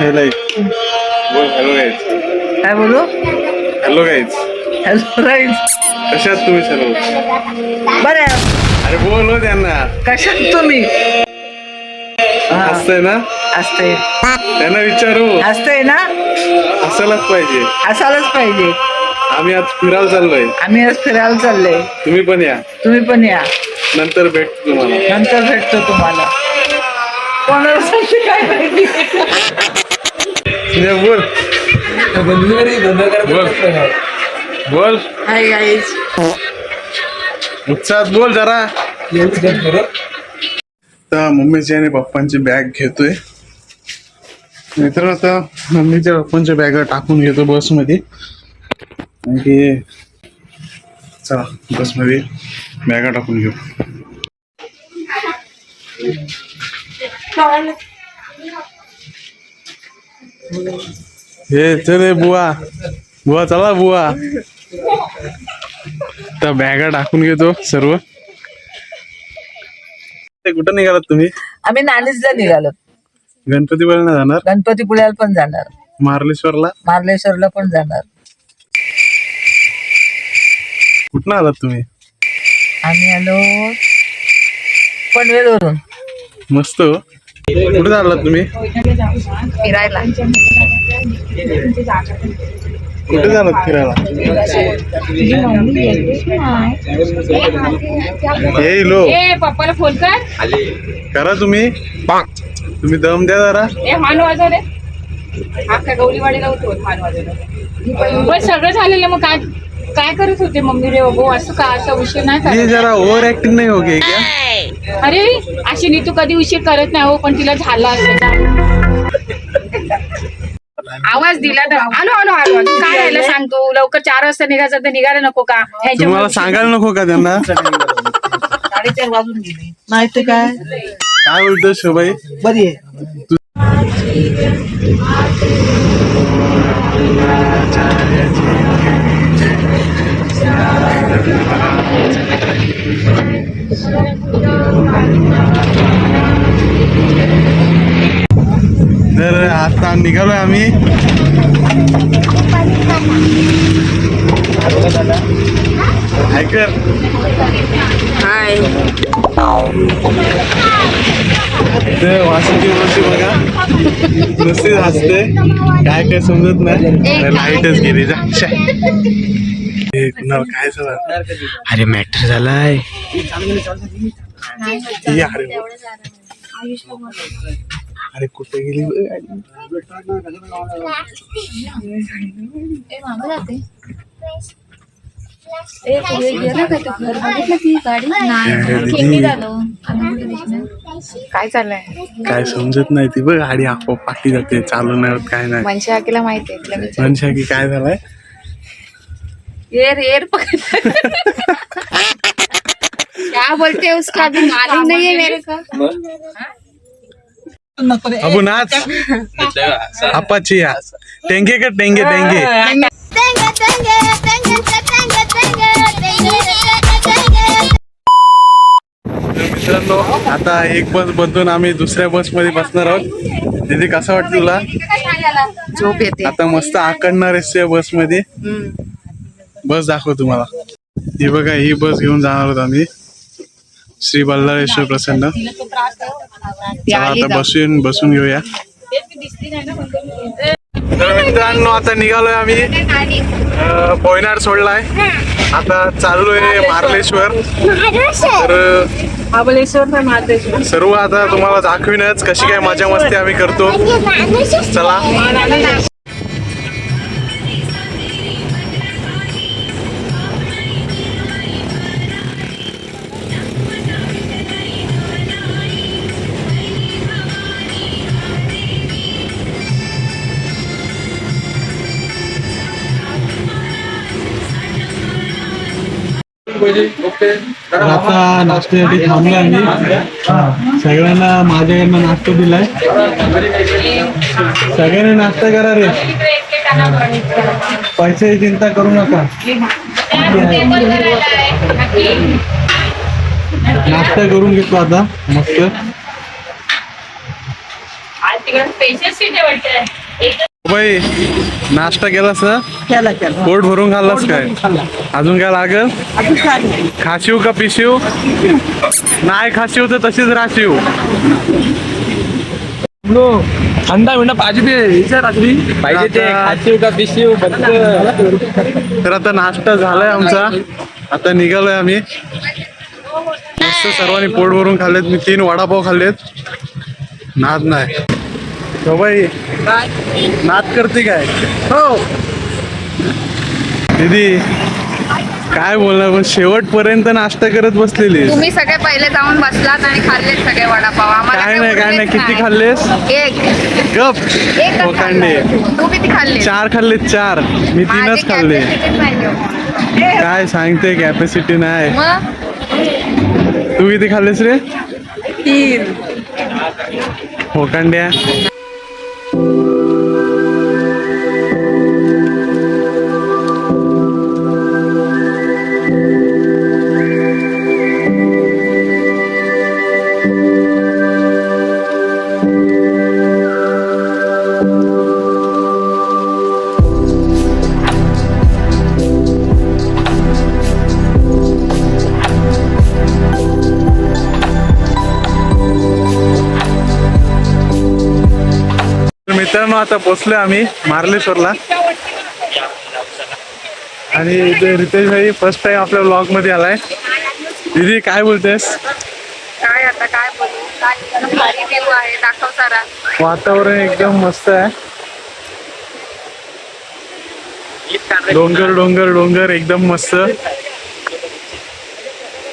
Hello बोल hello guys काय बोलू हॅलो गाईज हॅलो राईट कशात तुम्ही सर्व बरं. अरे बोल त्यांना कशात तुम्ही हा, हसतंय ना असतंय त्यांना विचारू असतंय ना हसायलाच पाहिजे असायलाच पाहिजे आम्ही आज फिरायला चाललोय आम्ही आज फिरायला चाललोय तुम्ही पण या तुम्ही पण या नंतर भेटतो तुम्हाला नंतर भेटतो तुम्हाला कोणाला सांगते काय माहिती बोल. बोल. बोल. हाय गाईज उत्साहात बोल जरा. तर मम्मीची आणि पप्पांची बॅग घेतोय. मित्र आता मम्मीच्या पप्पांच्या बॅग टाकून घेतो बसमध्ये. आणखी चला बसमध्ये बॅगा टाकून घेऊ. हे चले बुवा. बुवा चला बुवा. त्या बॅगा टाकून घेतो सर्व. ते कुठं निघालात तुम्ही? आम्ही नाणीजला निघालो. गणपतीपुळ्याला जाणार? गणपतीपुळ्याला पण जाणार. मार्लेश्वरला? मार्लेश्वरला पण जाणार. कुठं आलात तुम्ही? आम्ही आलो पनवेलवरून. मस्त. हो. कुठे चाललात तुम्ही? फिरायला. कुठे जालात फिरायला? हे लो. ए पप्पाला फोन कर. करा तुम्ही. तुम्ही दम द्या जरा. ए मान वाजव रे. गौरीवाडीला होतो वाजवलं पण सगळं झालेलं मग काय काय करत होते मम्मी रे? बाबू असं का असा उशीर नाही जरा ओव्हर ऍक्टिंग नाही हो गई क्या अरे अशी नीतू कधी उशीर करत नाही हो पण तिला झाला असं आवाज दिला तर आलो आलो आलो. काय राहिलं सांगतो? लवकर चार वाजता निघायचं तर निघायला नको का? तुम्हाला सांगायला नको का त्यांना? साडेचार वाजून गेले. नाही ते काय? काय बोलतो शोभाई? बरी आहे. तर आता निघालोय आम्ही. ऐकर हाय ते वासुकी मावशी बघा. नुसतीच हसते. काय काय समजत नाही. लाईटच गेली. जा. कुणाला काय समज अरे मॅटर झालाय. ये अरे अरे कुठे गेली काय चाललंय? काय समजत नाही ती बघ गाडी आपोआप पाठी जाते चालू नाही होत काय नाही. मनशा आकीला माहिती आहे. मनशा की काय झालंय? एअर पकड क्या बोलते हो उसका? अभी मालूम नहीं है मेरे को. अबू नाच अप्पाची या. टेंगे का टेंगे टेंगे? मित्रांनो आता एक बस बदलून आम्ही दुसऱ्या बसमध्ये बसणार आहोत. दिदी कसं वाटतं तुला? झोप येते. आता मस्त आकडणार आहेस या बसमध्ये बस दाखव तुम्हाला. ही बघा ही बस घेऊन जाणार आहोत आम्ही. श्री बल्लाळेश्वर प्रसन्न. आता बसून बसून घेऊया. तर मित्रांनो आता निघालोय आम्ही. पोयनाड सोडलाय. आता चाललोय मार्लेश्वर. तर सर्व आता तुम्हाला दाखविनच कशी काय मजा मस्ती आम्ही करतो. चला. आता नाश्त्यासाठी थांबलो आम्ही. सगळ्यांना माझ्याकडनं नाश्ता दिलाय. सगळ्यांनी नाश्ता करा रे. पैशाची चिंता करू नका. नाश्ता करून घेतो आता. मस्त. बाई नाश्ता केलास ना केला केला. पोट भरून खाल्लास काय? अजून काय लागल? अजून काय नाही. खाशीव का पिशीव? नाही खाशीव तर तशीच राशीव नो थंडा मिंडा पाहिजे ते विचार रात्री पाहिजे ते खाशीव का पिशीव तर आता नाश्ता झालाय आमचा. आता निघालोय आम्ही. मस्त सर्वांनी पोट भरून खाल्लेत. मी तीन वडापाव खाल्लेत. नाद नाही. बाई नाद करते काय? हो. दीदी काय बोलणार पण शेवटपर्यंत नाश्ता करत बसलेली तुम्ही सगळे पहिले जाऊन बसलात आणि खाल्लेत सगळे वडापाव. आम्हाला काय नाही काय नाही. किती खाल्लेस? एक. गप. एक कांडे तू किती खाल्ले चार खाल्ले चार. मी तीनच खाल्ले. काय सांगते कॅपॅसिटी नाही. मग? तू किती खाल्लेस रे? तीन. हो मित्रांनो आता पोचलोय आम्ही मार्लेश्वरला आणि रितेश भाई फर्स्ट टाइम आपल्या ब्लॉगमध्ये आलाय. दीदी काय बोलतेस? काय आता काय बोलू? काय एकदम भारी view आहे दाखव जरा. वातावरण एकदम मस्त आहे. डोंगर डोंगर डोंगर एकदम मस्त.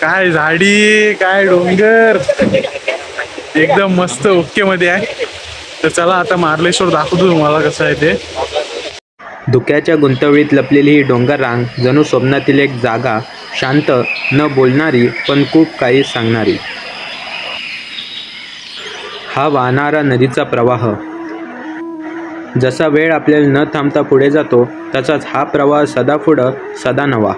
काय झाडी काय डोंगर. एकदम मस्त ओके मध्ये आहे. तर चला आता मार्लेश्वर दाखवतो तुम्हाला कसं आहे ते. धुक्याच्या गुंतवणीत लपलेली ही डोंगर रांग जणू स्वप्नातील एक जागा शांत न बोलणारी पण खूप काही सांगणारी. हा वाहणारा नदीचा प्रवाह. जसा वेळ आपल्याला न थांबता पुढे जातो तसाच हा प्रवाह सदा पुढं सदा नवा.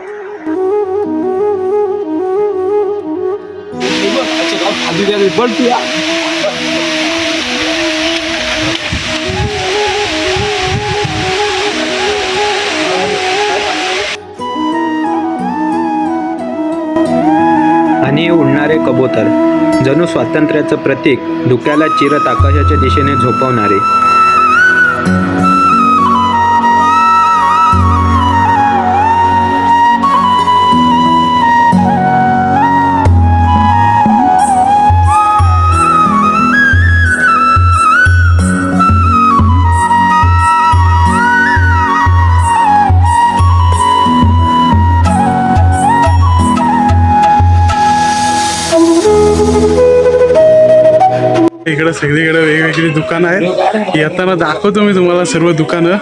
उडणारे कबूतर जणू स्वातंत्र्याचं प्रतीक धुक्याला चिरत आकाशाच्या दिशेने झोपवणारे. इकडं सगळीकडे वेगवेगळी दुकानं आहेत. येताना दाखवतो मी तुम्हाला सर्व दुकानं.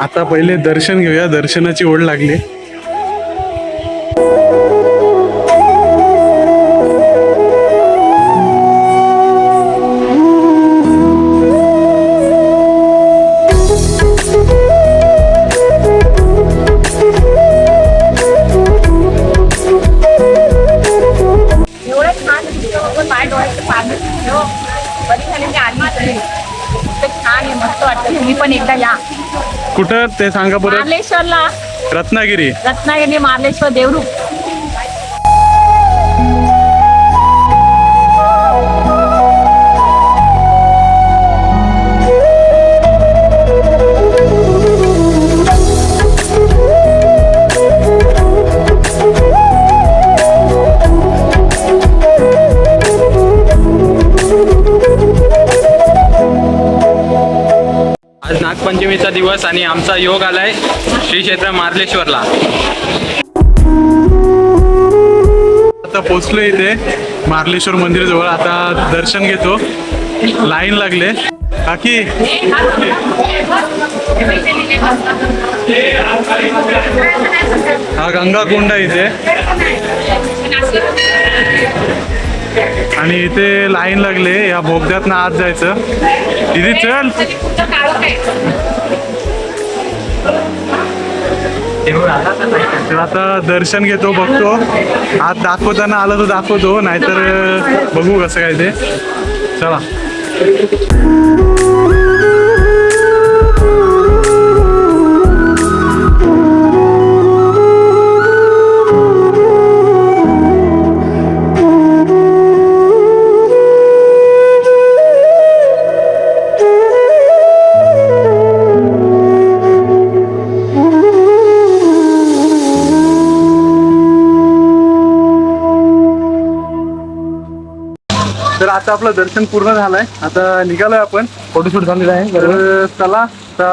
आता पहिले दर्शन घेऊया. दर्शनाची ओढ लागली. कुठं? ते सांगा मार्लेश्वरला रत्नागिरी. रत्नागिरी मार्लेश्वर देवरूप नागपंचमीचा दिवस आणि आमचा योग आलाय श्री क्षेत्र मार्लेश्वरला. आता पोचलो इथे. मार्लेश्वर मंदिर जवळ. आता दर्शन घेतो. लाईन लागले. काकी. हा गंगा कोंडा इथे. आणि इथे लाईन लागले या बोगद्यात आत जायचं. दिदी चल. तर आता दर्शन घेतो बघतो. आत दाखवताना आलं तर दाखवतो नाहीतर बघू कसं काय ते. चला. आता आपलं दर्शन पूर्ण झालंय. आता निघालोय आपण. फोटोशूट झालेला आहे तर चला आता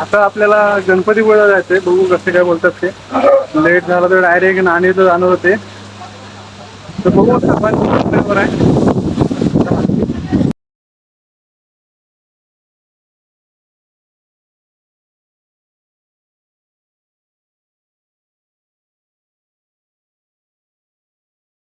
आता आपल्याला गणपतीपुळ्याला जायचंय. बघू कसे काय बोलतात ते. लेट झाला तर डायरेक्ट नाणेचं जाणार होते. तर बघू सर्वांची आहे.